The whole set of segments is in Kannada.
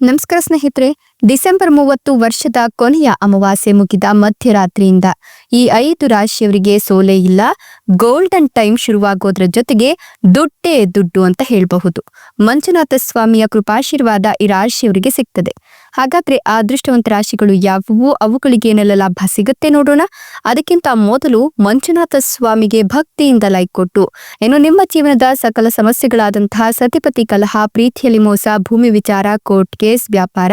ನಮಸ್ಕಾರ ಸ್ನೇಹಿತರೆ ಡಿಸೆಂಬರ್ ಮೂವತ್ತು ವರ್ಷದ ಕೊನೆಯ ಅಮಾವಾಸ್ಯೆ ಮುಗಿದ ಮಧ್ಯರಾತ್ರಿಯಿಂದ ಈ ಐದು ರಾಶಿಯವರಿಗೆ ಸೋಲೆ ಇಲ್ಲ. ಗೋಲ್ಡನ್ ಟೈಮ್ ಶುರುವಾಗೋದ್ರ ಜೊತೆಗೆ ದುಡ್ಡೇ ದುಡ್ಡು ಅಂತ ಹೇಳಬಹುದು. ಮಂಜುನಾಥ ಸ್ವಾಮಿಯ ಕೃಪಾಶೀರ್ವಾದ ಈ ರಾಶಿಯವರಿಗೆ ಸಿಗ್ತದೆ. ಹಾಗಾದ್ರೆ ಆ ಅದೃಷ್ಟವಂತ ರಾಶಿಗಳು ಯಾವುವು? ಅವುಗಳಿಗೆ ಏನೆಲ್ಲ ಲಾಭ ಸಿಗುತ್ತೆ ನೋಡೋಣ. ಅದಕ್ಕಿಂತ ಮೊದಲು ಮಂಜುನಾಥ ಸ್ವಾಮಿಗೆ ಭಕ್ತಿಯಿಂದ ಲೈಕ್ ಕೊಟ್ಟು, ಇನ್ನು ನಿಮ್ಮ ಜೀವನದ ಸಕಲ ಸಮಸ್ಯೆಗಳಾದಂತಹ ಸತಿಪತಿ ಕಲಹ, ಪ್ರೀತಿಯಲ್ಲಿ ಮೋಸ, ಭೂಮಿ ವಿಚಾರ ಕೋರ್ಟ್ ಕೇಸ್ ವ್ಯಾಪಾರ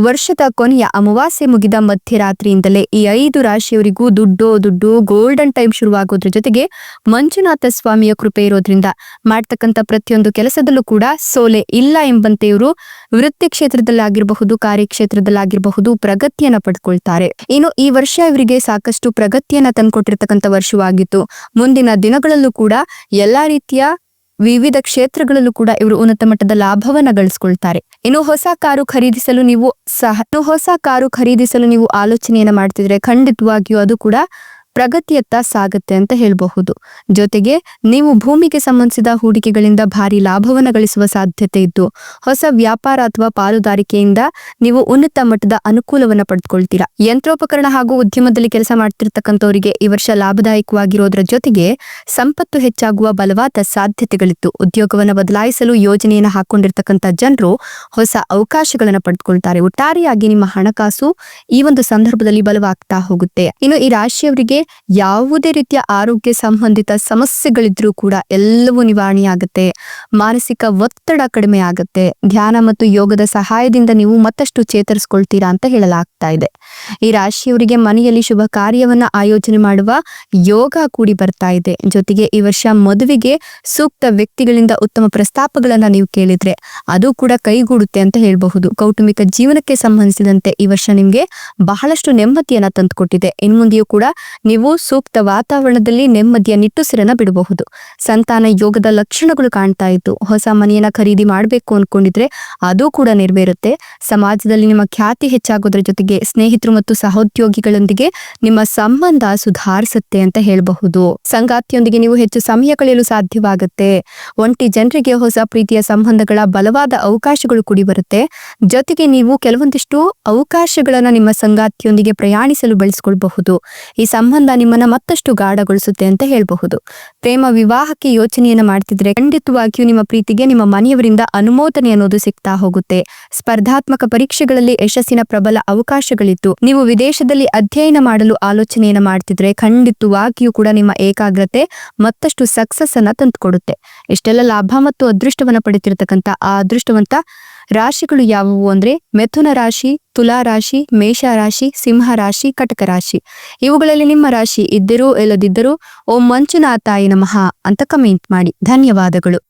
ವರ್ಷದ ಕೊನೆಯ ಅಮಾವಾಸ್ಯೆ ಮುಗಿದ ಮಧ್ಯರಾತ್ರಿಯಿಂದಲೇ ಈ ಐದು ರಾಶಿಯವರಿಗೂ ದುಡ್ಡು ದುಡ್ಡು ಗೋಲ್ಡನ್ ಟೈಮ್ ಶುರುವಾಗೋದ್ರ ಜೊತೆಗೆ ಮಂಜುನಾಥ ಸ್ವಾಮಿಯ ಕೃಪೆ ಇರೋದ್ರಿಂದ ಮಾಡ್ತಕ್ಕಂಥ ಪ್ರತಿಯೊಂದು ಕೆಲಸದಲ್ಲೂ ಕೂಡ ಸೋಲೆ ಇಲ್ಲ ಎಂಬಂತೆ ಇವರು ವೃತ್ತಿ ಕ್ಷೇತ್ರದಲ್ಲಾಗಿರಬಹುದು ಕಾರ್ಯಕ್ಷೇತ್ರದಲ್ಲಾಗಿರಬಹುದು ಪ್ರಗತಿಯನ್ನ ಪಡ್ಕೊಳ್ತಾರೆ. ಇನ್ನು ಈ ವರ್ಷ ಇವರಿಗೆ ಸಾಕಷ್ಟು ಪ್ರಗತಿಯನ್ನ ತಂದುಕೊಟ್ಟಿರ್ತಕ್ಕಂಥ ವರ್ಷವಾಗಿತ್ತು. ಮುಂದಿನ ದಿನಗಳಲ್ಲೂ ಕೂಡ ಎಲ್ಲಾ ರೀತಿಯ ವಿವಿಧ ಕ್ಷೇತ್ರಗಳಲ್ಲೂ ಕೂಡ ಇವರು ಉನ್ನತ ಮಟ್ಟದ ಲಾಭವನ್ನ ಗಳಿಸ್ಕೊಳ್ತಾರೆ. ಇನ್ನು ಹೊಸ ಕಾರು ಖರೀದಿಸಲು ನೀವು ಸಹ ಹೊಸ ಕಾರು ಖರೀದಿಸಲು ನೀವು ಆಲೋಚನೆಯನ್ನ ಮಾಡ್ತಿದ್ರೆ ಖಂಡಿತವಾಗಿಯೂ ಅದು ಕೂಡ ಪ್ರಗತಿಯತ್ತ ಸಾಗುತ್ತೆ ಅಂತ ಹೇಳಬಹುದು. ಜೊತೆಗೆ ನೀವು ಭೂಮಿಗೆ ಸಂಬಂಧಿಸಿದ ಹೂಡಿಕೆಗಳಿಂದ ಭಾರಿ ಲಾಭವನ್ನು ಗಳಿಸುವ ಸಾಧ್ಯತೆ ಇದ್ದು, ಹೊಸ ವ್ಯಾಪಾರ ಅಥವಾ ಪಾಲುದಾರಿಕೆಯಿಂದ ನೀವು ಉನ್ನತ ಮಟ್ಟದ ಅನುಕೂಲವನ್ನು ಪಡೆದುಕೊಳ್ತೀರಾ. ಯಂತ್ರೋಪಕರಣ ಹಾಗೂ ಉದ್ಯಮದಲ್ಲಿ ಕೆಲಸ ಮಾಡ್ತಿರ್ತಕ್ಕಂಥವರಿಗೆ ಈ ವರ್ಷ ಲಾಭದಾಯಕವಾಗಿರೋದ್ರ ಜೊತೆಗೆ ಸಂಪತ್ತು ಹೆಚ್ಚಾಗುವ ಬಲವಾದ ಸಾಧ್ಯತೆಗಳಿತ್ತು. ಉದ್ಯೋಗವನ್ನು ಬದಲಾಯಿಸಲು ಯೋಜನೆಯನ್ನು ಹಾಕೊಂಡಿರ್ತಕ್ಕಂಥ ಜನರು ಹೊಸ ಅವಕಾಶಗಳನ್ನು ಪಡೆದುಕೊಳ್ತಾರೆ. ಒಟ್ಟಾರೆಯಾಗಿ ನಿಮ್ಮ ಹಣಕಾಸು ಈ ಒಂದು ಸಂದರ್ಭದಲ್ಲಿ ಬಲವಾಗ್ತಾ ಹೋಗುತ್ತೆ. ಇನ್ನು ಈ ರಾಶಿಯವರಿಗೆ ಯಾವುದೇ ರೀತಿಯ ಆರೋಗ್ಯ ಸಂಬಂಧಿತ ಸಮಸ್ಯೆಗಳಿದ್ರೂ ಕೂಡ ಎಲ್ಲವೂ ನಿವಾರಣೆಯಾಗುತ್ತೆ. ಮಾನಸಿಕ ಒತ್ತಡ ಕಡಿಮೆ ಆಗುತ್ತೆ. ಧ್ಯಾನ ಮತ್ತು ಯೋಗದ ಸಹಾಯದಿಂದ ನೀವು ಮತ್ತಷ್ಟು ಚೇತರಿಸ್ಕೊಳ್ತೀರಾ ಅಂತ ಹೇಳಲಾಗ್ತಾ ಇದೆ. ಈ ರಾಶಿಯವರಿಗೆ ಮನೆಯಲ್ಲಿ ಶುಭ ಕಾರ್ಯವನ್ನ ಆಯೋಜನೆ ಮಾಡುವ ಯೋಗ ಕೂಡಿ ಬರ್ತಾ ಇದೆ. ಜೊತೆಗೆ ಈ ವರ್ಷ ಮದುವೆಗೆ ಸೂಕ್ತ ವ್ಯಕ್ತಿಗಳಿಂದ ಉತ್ತಮ ಪ್ರಸ್ತಾಪಗಳನ್ನ ನೀವು ಕೇಳಿದ್ರೆ ಅದು ಕೂಡ ಕೈಗೂಡುತ್ತೆ ಅಂತ ಹೇಳಬಹುದು. ಕೌಟುಂಬಿಕ ಜೀವನಕ್ಕೆ ಸಂಬಂಧಿಸಿದಂತೆ ಈ ವರ್ಷ ನಿಮ್ಗೆ ಬಹಳಷ್ಟು ನೆಮ್ಮದಿಯನ್ನ ತಂದುಕೊಟ್ಟಿದೆ. ಇನ್ ಮುಂದೆಯೂ ಕೂಡ ನೀವು ಸೂಕ್ತ ವಾತಾವರಣದಲ್ಲಿ ನೆಮ್ಮದಿಯ ನಿಟ್ಟುಸಿರನ್ನ ಬಿಡಬಹುದು. ಸಂತಾನ ಯೋಗದ ಲಕ್ಷಣಗಳು ಕಾಣ್ತಾ ಇತ್ತು. ಹೊಸ ಮನೆಯನ್ನ ಖರೀದಿ ಮಾಡಬೇಕು ಅನ್ಕೊಂಡಿದ್ರೆ ಅದು ಕೂಡ ನೆರವೇರುತ್ತೆ. ಸಮಾಜದಲ್ಲಿ ನಿಮ್ಮ ಖ್ಯಾತಿ ಹೆಚ್ಚಾಗೋದ್ರ ಜೊತೆಗೆ ಸ್ನೇಹಿತರು ಮತ್ತು ಸಹೋದ್ಯೋಗಿಗಳೊಂದಿಗೆ ನಿಮ್ಮ ಸಂಬಂಧ ಸುಧಾರಿಸುತ್ತೆ ಅಂತ ಹೇಳಬಹುದು. ಸಂಗಾತಿಯೊಂದಿಗೆ ನೀವು ಹೆಚ್ಚು ಸಮಯ ಕಳೆಯಲು ಸಾಧ್ಯವಾಗುತ್ತೆ. ಒಂಟಿ ಜನರಿಗೆ ಹೊಸ ಪ್ರೀತಿಯ ಸಂಬಂಧಗಳ ಬಲವಾದ ಅವಕಾಶಗಳು ಕೂಡಿ ಬರುತ್ತೆ ಜೊತೆಗೆ ನೀವು ಕೆಲವೊಂದಿಷ್ಟು ಅವಕಾಶಗಳನ್ನ ನಿಮ್ಮ ಸಂಗಾತಿಯೊಂದಿಗೆ ಪ್ರಯಾಣಿಸಲು ಬಳಸ್ಕೊಳ್ಬಹುದು. ಈ ಸಂಬಂಧ ನಿಮ್ಮನ್ನ ಮತ್ತಷ್ಟು ಗಾಢಗೊಳಿಸುತ್ತೆ ಅಂತ ಹೇಳಬಹುದು. ಪ್ರೇಮ ವಿವಾಹಕ್ಕೆ ಯೋಚನೆಯನ್ನ ಮಾಡ್ತಿದ್ರೆ ಖಂಡಿತವಾಗಿಯೂ ನಿಮ್ಮ ಪ್ರೀತಿಗೆ ನಿಮ್ಮ ಮನೆಯವರಿಂದ ಅನುಮೋದನೆ ಅನ್ನೋದು ಸಿಗ್ತಾ ಹೋಗುತ್ತೆ. ಸ್ಪರ್ಧಾತ್ಮಕ ಪರೀಕ್ಷೆಗಳಲ್ಲಿ ಯಶಸ್ಸಿನ ಪ್ರಬಲ ಅವಕಾಶಗಳಿತ್ತು. ನೀವು ವಿದೇಶದಲ್ಲಿ ಅಧ್ಯಯನ ಮಾಡಲು ಆಲೋಚನೆಯನ್ನ ಮಾಡ್ತಿದ್ರೆ ಖಂಡಿತವಾಗಿಯೂ ಕೂಡ ನಿಮ್ಮ ಏಕಾಗ್ರತೆ ಮತ್ತಷ್ಟು ಸಕ್ಸಸ್ ಅನ್ನ ತಂದುಕೊಡುತ್ತೆ. ಇಷ್ಟೆಲ್ಲ ಲಾಭ ಮತ್ತು ಅದೃಷ್ಟವನ್ನ ಪಡೆತಿರತಕ್ಕಂತ ಆ ಅದೃಷ್ಟವಂತ ರಾಶಿಗಳು ಯಾವುವು ಅಂದ್ರೆ ಮೆಥುನ ರಾಶಿ, ತುಲಾ ರಾಶಿ, ಮೇಷ ರಾಶಿ, ಸಿಂಹ ರಾಶಿ, ಕಟಕ ರಾಶಿ. ಇವುಗಳಲ್ಲಿ ನಿಮ್ಮ ರಾಶಿ ಇದ್ದರೂ ಇಲ್ಲದಿದ್ದರೂ ಓಂ ಮಂಜುನಾಥಾಯ ನಮಃ ಅಂತ ಕಮೆಂಟ್ ಮಾಡಿ. ಧನ್ಯವಾದಗಳು.